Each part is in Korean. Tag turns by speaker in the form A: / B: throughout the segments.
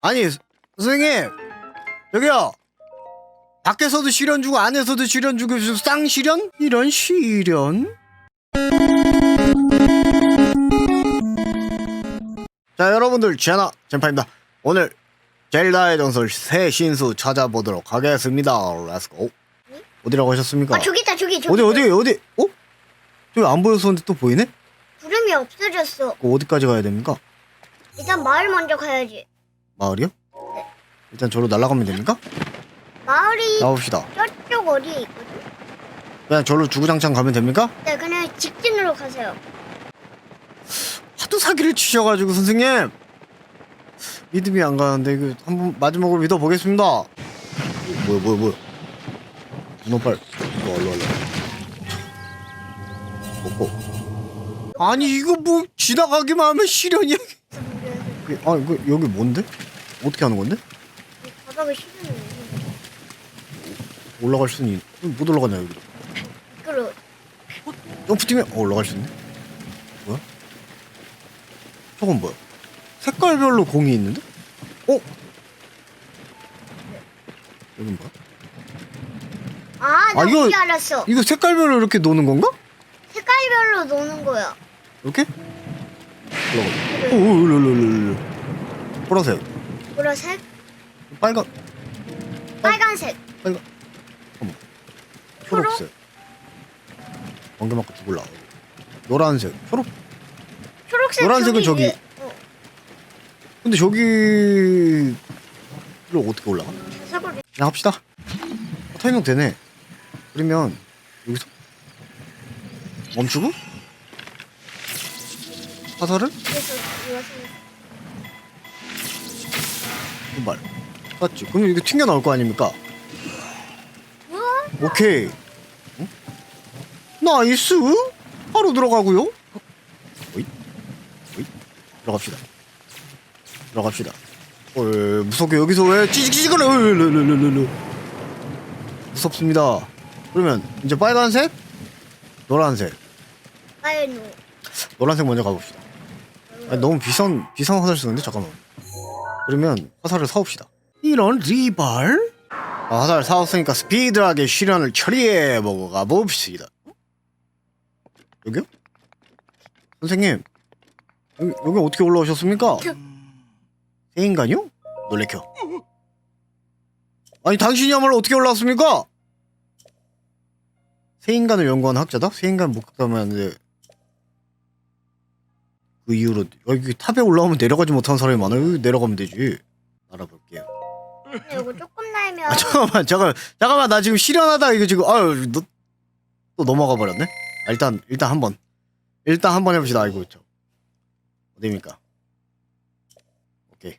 A: 아니 선생님 여기요 밖에서도 시련 주고 안에서도 시련 주고 쌍시련? 이런 시련? 자 여러분들 제나 젠파입니다 오늘 젤다의 전설 새 신수 찾아보도록 하겠습니다 렛츠고 어디라고 하셨습니까?
B: 아 저기 있다 저기 저기
A: 어디 어디 어디 어? 저기 안 보였었는데 또 보이네?
B: 구름이 없어졌어
A: 그 어디까지 가야 됩니까?
B: 일단 마을 먼저 가야지
A: 마을이요? 일단 저로 날아가면 됩니까?
B: 마을이
A: 나봅시다
B: 저쪽 어디에 있거든
A: 그냥 저로 주구장창 가면 됩니까?
B: 네 그냥 직진으로 가세요
A: 하도 사기를 치셔가지고 선생님 믿음이 안 가는데 이거 한번 마지막으로 믿어보겠습니다 뭐야 뭐야 뭐야 눈오빨 일로 와, 일로 와, 일로 와. 먹고 아니 이거 뭐 지나가기만 하면 시련이야 그, 아니 그 여기 뭔데? 어떻게 하는 건데?
B: 바닥에 실으면
A: 올라갈 수는 있... 못 올라가냐 여기
B: 미끄러
A: 점프 뛰면 어, 올라갈 수 있네 뭐야? 저건 뭐야? 색깔별로 공이 있는데? 어? 여긴 뭐야?
B: 아 나
A: 아, 이거-
B: 알았어
A: 이거 색깔별로 이렇게 노는 건가?
B: 색깔별로 노는 거야
A: 이렇게? 올라가. 오, 오, 일로, 일로, 일로, 일로. 보라색,
B: 보라색
A: 빨간,
B: 빨간색
A: 빨간, 어머,
B: 초록?
A: 초록색. 번개 맞고 죽을라. 노란색, 초록.
B: 초록색
A: 노란색은 저기.
B: 위에. 어,
A: 근데 저기를 어떻게 올라가?
B: 사거리
A: 그냥 합시다. 어, 타이밍 되네. 그러면 여기서 멈추고 화살을
B: 그래서
A: 은말 맞지? 그럼 이게 튕겨 나올 거 아닙니까?
B: 우와
A: 오케이. 응? 나이스. 바로 들어가고요. 오이, 오이, 들어갑시다. 들어갑시다. 헐, 무섭게 여기서 왜 찌직찌직을 르르르르르 무섭습니다. 그러면 이제 빨간색, 노란색,
B: 빨노
A: 노란색 먼저 가봅시다. 아니, 너무 비싼 비싼 화살 쓰는데 잠깐만. 그러면 화살을 사옵시다. 이런 리발? 아, 화살 사왔으니까 스피드하게 시련을 처리해 보고 가봅시다. 여기요? 선생님, 여기, 여기 어떻게 올라오셨습니까? 새 인간이요? 놀래켜. 아니 당신이야말로 어떻게 올라왔습니까? 새 인간을 연구한 학자다? 새 인간 목격담하는데 그 이후로 여기 탑에 올라오면 내려가지 못한 사람이 많아요. 여기 내려가면 되지. 알아볼게요.
B: 이거 조금 날면
A: 아 잠깐만 잠깐 잠깐만 나 지금 실현하다 이거 지금 아유 너, 또 넘어가 버렸네. 아, 일단 일단 한번 일단 한번 해봅시다. 아이고 저 어디입니까? 오케이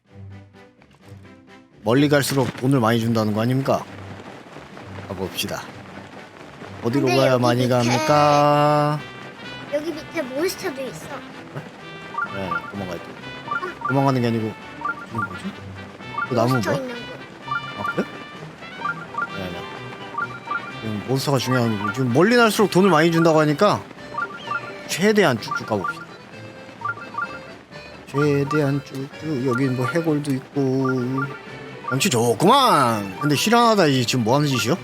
A: 멀리 갈수록 돈을 많이 준다는 거 아닙니까? 가봅시다. 어디로
B: 근데
A: 가야
B: 여기
A: 많이
B: 밑에-
A: 갑니까?
B: 여기 밑에 몬스터도 있어
A: 네 도망가야 돼. 도망가는 게 아니고 이게 뭐지? 그 나무 뭐야? 아 그래? 네 네. 지금 몬스터가 중요한 거고 지금 멀리 날수록 돈을 많이 준다고 하니까 최대한 쭉쭉 가봅시다. 최대한 쭉쭉 여기 뭐 해골도 있고 경치 좋구만. 근데 실현하다 이 지금 뭐 하는 짓이요?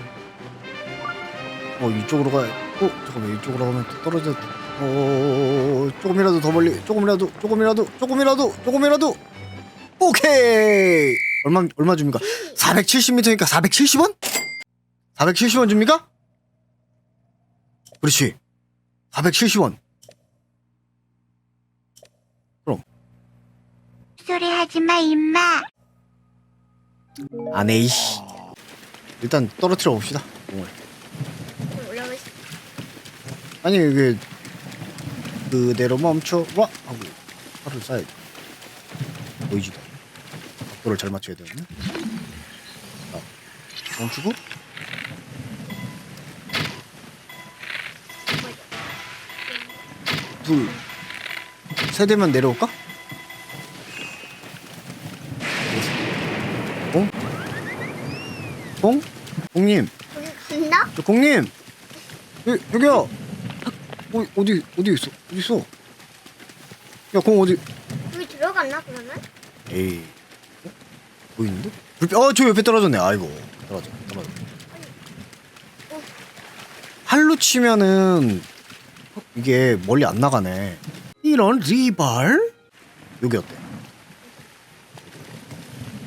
A: 어 이쪽으로 가. 어 잠깐만 이쪽으로 가면 또 떨어져. 어 조금이라도 더 멀리 조금이라도 조금이라도 조금이라도 조금이라도 오케이 얼마 얼마 줍니까? 470m니까 470원? 470원 줍니까? 그렇지 470원
C: 소리 하지 마, 임마.
A: 안해 이씨 일단 떨어뜨려 봅시다 공을 아니 이게 그대로 멈춰. 와! 하고 팔을 쏴야지 보이지도 않아. 각도를 잘 맞춰야 되는데. 자 멈추고. 둘 세 대면 내려올까? 공? 공? 공님.
B: 간다?
A: 저 공님. 여기 여기요 어, 어디 어디 있어? 어디 있어? 야 공 어디?
B: 여기 들어갔나 그러면?
A: 에이. 보이는데? 불빛 어 저 옆에 떨어졌네. 아이고 떨어져 떨어져. 팔로 치면은 이게 멀리 안 나가네. 이런 리발? 여기 어때?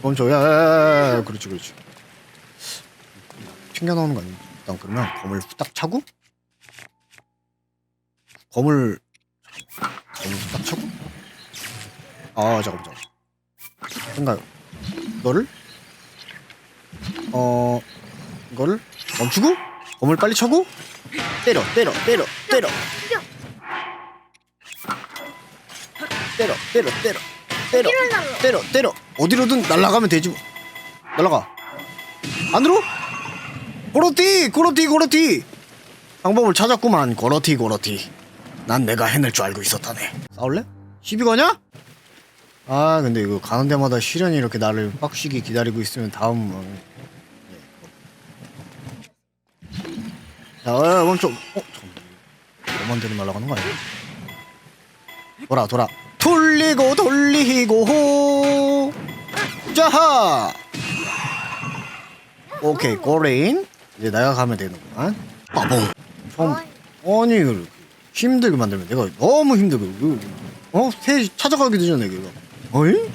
A: 멈춰 야야 야 야. 그렇지 그렇지. 튕겨 나오는 거 아니야? 일단 그러면 검을 후딱 차고 검을 검을 후딱 차고. 아 잠깐만 잠깐만. 생각 이거를? 어 이거를 멈추고 검을 빨리 차고 때려 때려 때려 때려. 때려 때려 때려 때려. 때려 때려. 어디로든 날아가면 되지 뭐. 날아가. 안으로? 고로티 고로티 고로티. 방법을 찾았구만. 고로티 고로티 난 내가 해낼 줄 알고 있었다네. 싸울래? 시비 거냐? 아 근데 이거 가는 데마다 시련이 이렇게 나를 빡시게 기다리고 있으면 다음 어. 자 어, 멈춰. 어 잠깐만. 너만 대로 날아가는 거 아니야? 돌아 돌아. 돌리고 돌리고 호. 자하! 오케이 고레인. 이제 내가 가면 되는구만. 빠봉. 처음 아니 힘들게 만들면 내가 너무 힘들고 이거, 어? 새 찾아가기도 전에 이거 어이?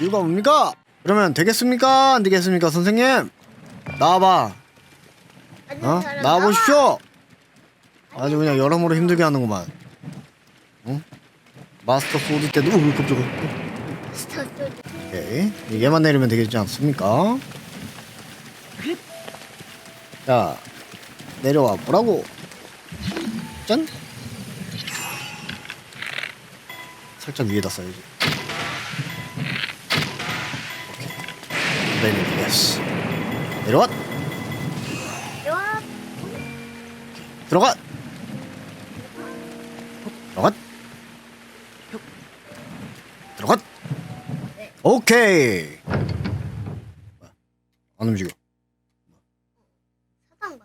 A: 이유가 뭡니까? 그러면 되겠습니까? 안 되겠습니까 선생님? 나와봐 어? 나와보십시오 아주 그냥 여러모로 힘들게 하는구만 응? 마스터 소드 때도 우 깜짝아. 오케이 얘만 내리면 되겠지 않습니까? 자 내려와 보라고 짠 살짝 위에다 써야지. 오케이. 내리면 예스. 내려와.
B: 와,
A: 들어가. 들어가. 들어가. 오케이. 안 움직여.
B: 맞았나?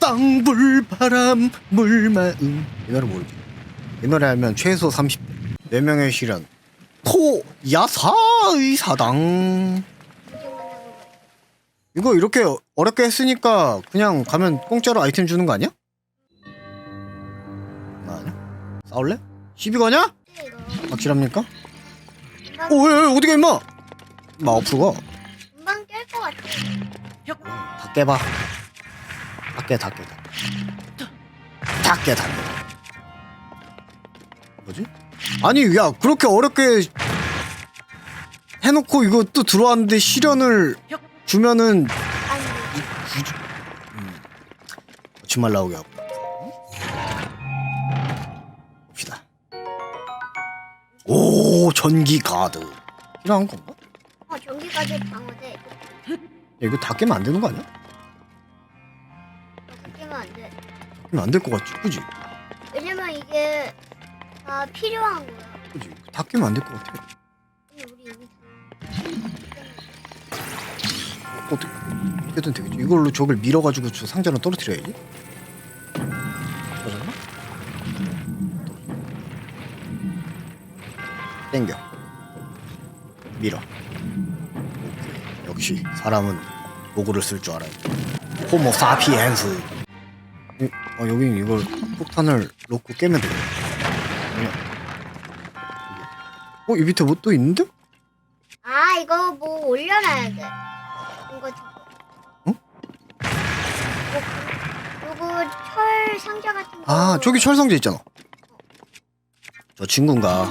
A: 땅 불 바람 물마음. 이 노래 모르지. 이 노래 알면 최소 30 대 4명의 시련 토 야사의 사당. 이거 이렇게 어렵게 했으니까 그냥 가면 공짜로 아이템 주는 거 아니야? 나 아니야? 싸울래? 시비 거냐? 확실합니까?
B: 금방,
A: 오, 야, 야, 어디가 임마? 임마 앞으로 가.
B: 금방 깰것 같아.
A: 다 깨봐. 다 깨, 다 깨, 다 깨. 다 깨, 다 깨. 아니, 야, 그렇게 어렵게 해놓고 이거 또 들어왔는데 시련을 주면은 거짓말 나오게 하고. 봅시다. 오, 전기 가드. 필요한 건가?
B: 어, 전기까지 방어돼.
A: 야, 이거 다 깨면 안 되는 거 아니야?
B: 바뀌면 안 돼.
A: 깨면 안 될 것 같지, 그지?
B: 왜냐면 이게 다 필요한 거야.
A: 그지? 다 깨면 안 될 것 같아.
B: 근데 우리 여기
A: 어떻게 어떻게든 되겠지. 이걸로 저걸 밀어가지고 저 상자로 떨어뜨려야지. 떨어졌나? 땡겨. 밀어. 오케이. 역시 사람은 도구를 쓸 줄 알아요. 호모 사피엔스. 이- 어, 여기 이걸 폭탄을 놓고 깨면 되겠네. 어, 이 밑에 뭐 또 있는데?
B: 아 이거 뭐 올려놔야 돼. 이거.
A: 응?
B: 요거, 요거 철 상자 같은 거.
A: 아 저기 철성제 있잖아 저 친구인가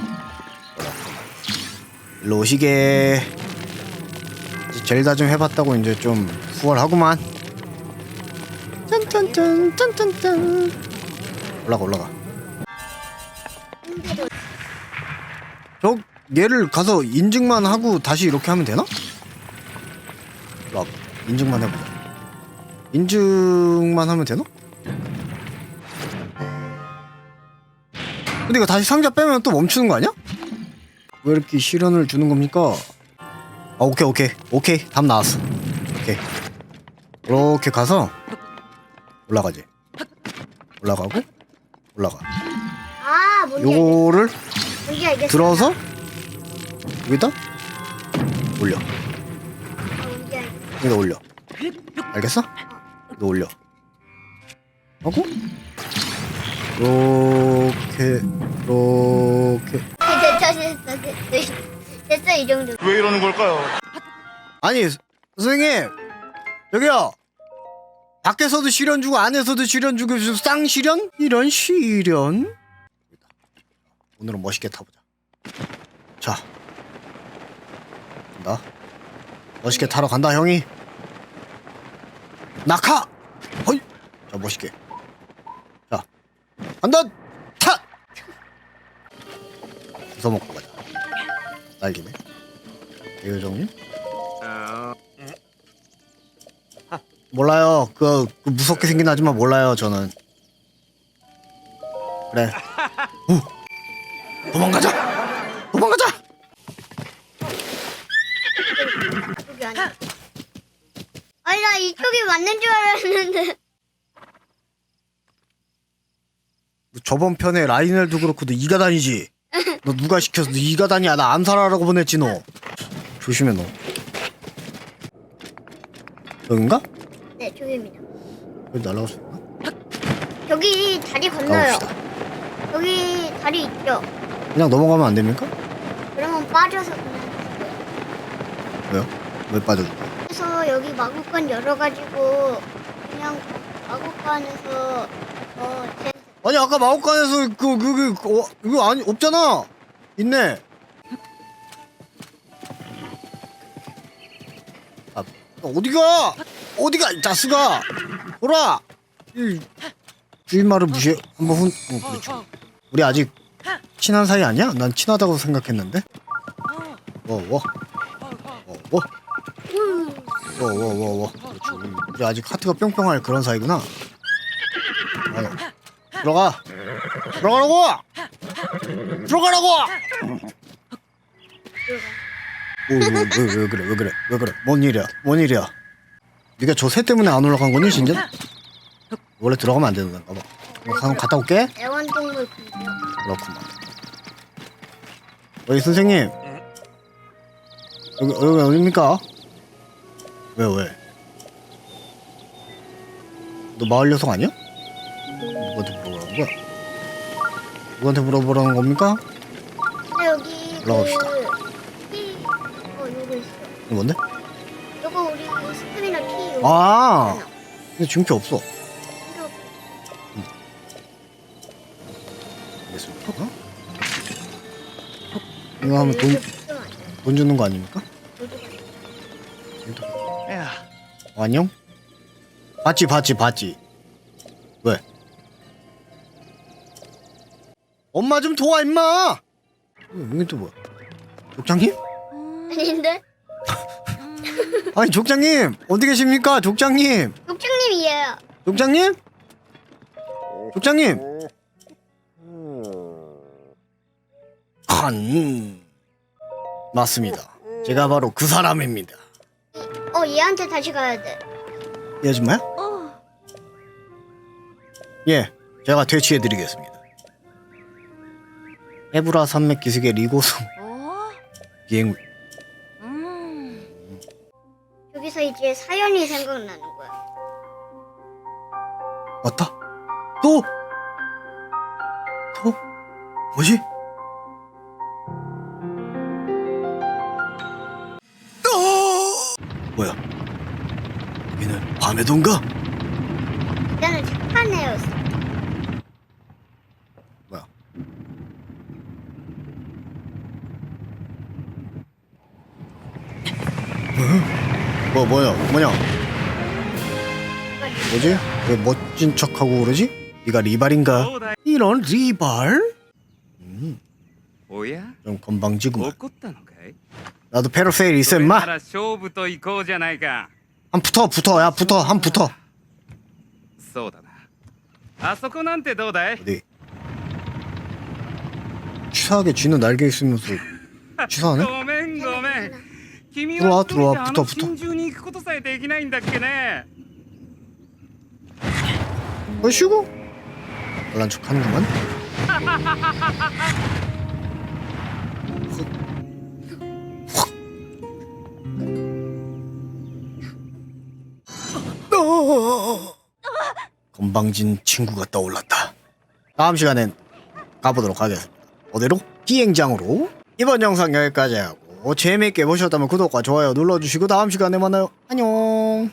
A: 일로 오시게 이제 젤다 좀 해봤다고 이제 좀 수월하구만 짠짠짠 짠짠짠 올라가 올라가 저 얘를 가서 인증만 하고 다시 이렇게 하면 되나? 와 인증만 해보자 인증만 하면 되나? 근데 이거 다시 상자 빼면 또 멈추는 거 아니야? 왜 이렇게 시련을 주는 겁니까? 아 오케이 오케이 오케이 답 나왔어 오케이 이렇게 가서 올라가지 올라가고 올라가
B: 아 뭔지 알겠어.
A: 요거를
B: 뭔지 알겠어.
A: 들어서 여기다 올려 이거 올려. 알겠어? 이거 올려. 하고 이렇게 이렇게
B: 됐어 됐어 됐어 됐어 이 정도
D: 왜 이러는 걸까요?
A: 아니 선생님 여기요 밖에서도 시련 주고 안에서도 시련 주고 쌍시련? 이런 시련 오늘은 멋있게 타보자. 자. 간다. 멋있게 타러 간다 형이. 낙하! 허이! 자 멋있게. 자. 간다! 타 부숴 먹고 가자. 날기네. 대요정님 몰라요. 그, 그 무섭게 생긴 아줌마 몰라요. 저는. 그래. 우. 도망가자. 도망가자.
B: 아니야 아니 나 이쪽이 맞는 줄 알았는데
A: 저번 편에 라이넬도 그렇고 너 이가 다니지. 너 누가 시켜서 너 이가 다니야. 나 암살하라고 보냈지 너. 조심해 너. 여긴가?
B: 네 저기입니다
A: 여기 날아갈 수 있나?
B: 여기 다리 건너요
A: 가봅시다.
B: 여기 다리 있죠
A: 그냥 넘어가면 안 됩니까?
B: 그러면 빠져서 그냥
A: 왜요? 왜 빠져줘?
B: 그래서 여기 마구간 열어가지고 그냥 마구간에서 어 제,
A: 아니 아까 마법관에서 그 그그 그, 어, 이거 아니 없잖아. 있네. 아 어디가? 어디가 이 자스가? 돌아. 이 주인 말을 무시해. 한번 훈. 어, 그렇죠. 우리 아직 친한 사이 아니야? 난 친하다고 생각했는데. 워 워. 워 워. 워워 워워. 그렇죠. 우리, 우리 아직 하트가 뿅뿅할 그런 사이구나. 아, 들어가. 들어가라고. 들어가라고. 왜왜 왜, 왜 그래 왜 그래 왜 그래 뭔 일이야 뭔 일이야 네가 저 새 때문에 안 올라간 거니 진짜? 원래 들어가면 안 되는 건가 봐 어, 한번 갔다 올게 그렇구만 여기 선생님 여기 여기 어딥니까? 왜 왜? 너 마을 녀석 아니야? 누구한테 물어보라는 거야? 누구한테 물어보라는 겁니까?
B: 근데 여기
A: 올라갑시다.
B: 그 티, 어 요거 있어
A: 이거 뭔데?
B: 요거 우리 티 요거
A: 아
B: 있잖아.
A: 근데 중키 없어
B: 이거
A: 하면 돈. 돈 주는 거 아닙니까? 어, 안녕? 봤지 봤지 봤지 왜? 엄마 좀 도와 임마 어, 여기 또 뭐야 족장님?
B: 아닌데?
A: 아니 족장님 어디 계십니까 족장님
B: 국장님이에요
A: 족장님? 족장님 한 맞습니다 제가 바로 그 사람입니다
B: 어 얘한테 다시 가야 돼
A: 이 아줌마야?
B: 어.
A: 예, 제가 퇴치해드리겠습니다. 에브라 산맥 기슭의 리고성 비행
B: 여기서 이제 사연이 생각나는 거야
A: 왔다. 또? 또? 뭐지? 뭐야? 여기는 밤의 동가?
B: 그때는 착한 애였어
A: 뭐야? 뭐 뭐야 뭐냐 뭐지 왜 멋진 척하고 그러지 네가 리발인가 이런 리발 음,
E: おや
A: 좀 건방지구만
E: 怒ったのかい
A: 나도 페로세일 있어
E: それ
A: 임마
E: なら勝負と行こうじゃないか
A: 한 붙어 붙어 야 붙어 한 붙어
E: そうだなあそこなんてどうだい
A: 어디 치사하게 쥐는 날개 있으면서 치사하네
E: ごめんごめん君
A: 들어와,
E: は一人で
A: 들어와,
E: あ
A: 붙어,
E: の
A: 붙어.
E: 真珠に行くことさえできないんだっけね
A: 어이씨고 잘난 척 하는구만 건방진 친구가 떠올랐다. 다음 시간엔 가보도록 하겠습니다. 어디로? 비행장으로. 이번 영상 여기까지 하고 재미있게 보셨다면 구독과 좋아요 눌러주시고 다음 시간에 만나요. 안녕.